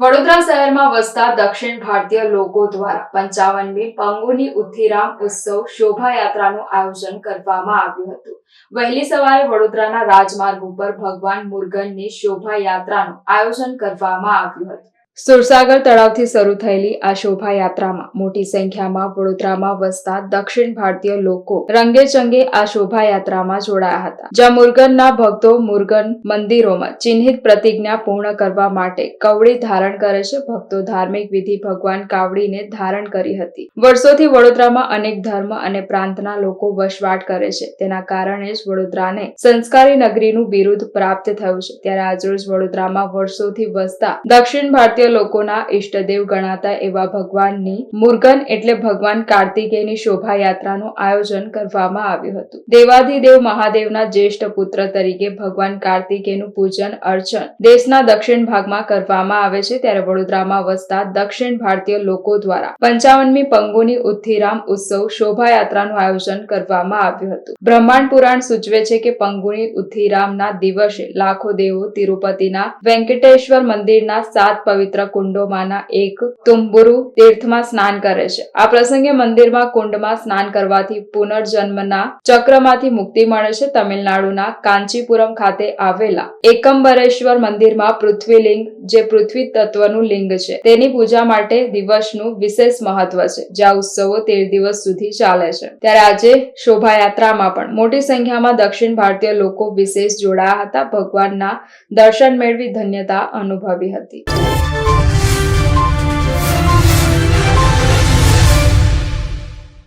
વડોદરા શહેરમાં વસતા દક્ષિણ ભારતીય લોકો દ્વારા પંચાવનમી પંગુની ઉથિરામ ઉત્સવ શોભાયાત્રાનું આયોજન કરવામાં આવ્યું હતું. વહેલી સવારે વડોદરાના રાજમાર્ગ ઉપર ભગવાન મુરગનની શોભાયાત્રાનું આયોજન કરવામાં આવ્યું હતું. સુરસાગર તળાવથી શરૂ થયેલી આ શોભાયાત્રામાં મોટી સંખ્યામાં વડોદરામાં વસતા દક્ષિણ ભારતીય લોકો રંગે ચંગે આ શોભાયાત્રામાં જોડાયા હતા. જ્યાં મુરગનના ભક્તો મુરગન મંદિરોમાં ચિહ્નિત પ્રતિજ્ઞા પૂર્ણ કરવા માટે કવડી ધારણ કરે છે. ભક્તો ધાર્મિક વિધિ ભગવાન કાવડીને ધારણ કરી હતી. વર્ષોથી વડોદરામાં અનેક ધર્મ અને પ્રાંતના લોકો વસવાટ કરે છે. તેના કારણે જ વડોદરાને સંસ્કારી નગરીનું બિરુદ પ્રાપ્ત થયું છે. ત્યારે આજરોજ વડોદરામાં વર્ષોથી વસતા દક્ષિણ ભારતીય લોકોના ઈષ્ટદેવ ગણાતા એવા ભગવાનની મુર્ગન એટલે ભગવાન કાર્તિકેયની શોભાયાત્રાનું આયોજન કરવામાં આવ્યું હતું. દેવાધિદેવ મહાદેવના જ્યેષ્ઠ પુત્ર તરીકે ભગવાન કાર્તિકેયનું પૂજન, અર્ચન દેશના દક્ષિણ ભાગમાં કરવામાં આવે છે ત્યારે વડોદરામાં વસતા દક્ષિણ ભારતીય લોકો દ્વારા પંચાવનમી પંગુની ઉત્થિરામ ઉત્સવ શોભાયાત્રાનું આયોજન કરવામાં આવ્યું હતું. બ્રહ્માંડ પુરાણ સૂચવે છે કે પંગુની ઉત્થિરામના દિવસે લાખો દેવો તિરુપતિના વેંકટેશ્વર મંદિરના સાત પવિત્ર કુંડોમાંના એક તુંબુરુ તીર્થમાં સ્નાન કરે છે. આ પ્રસંગે મંદિરમાં કુંડમાં સ્નાન કરવાથી પુનર્જન્મના ચક્રમાંથી મુક્તિ મળે છે. તમિલનાડુના કાંચીપુરમ ખાતે આવેલા એકંબરેશ્વર મંદિરમાં પૃથ્વીલિંગ જે પૃથ્વી તત્વનું લિંગ છે. તેની પૂજા માટે દિવસનું વિશેષ મહત્વ છે. જ્યાં ઉત્સવો તેર દિવસ સુધી ચાલે છે. ત્યારે આજે શોભાયાત્રામાં પણ મોટી સંખ્યામાં દક્ષિણ ભારતીય લોકો વિશેષ જોડાયા હતા. ભગવાનના દર્શન મેળવી ધન્યતા અનુભવી હતી.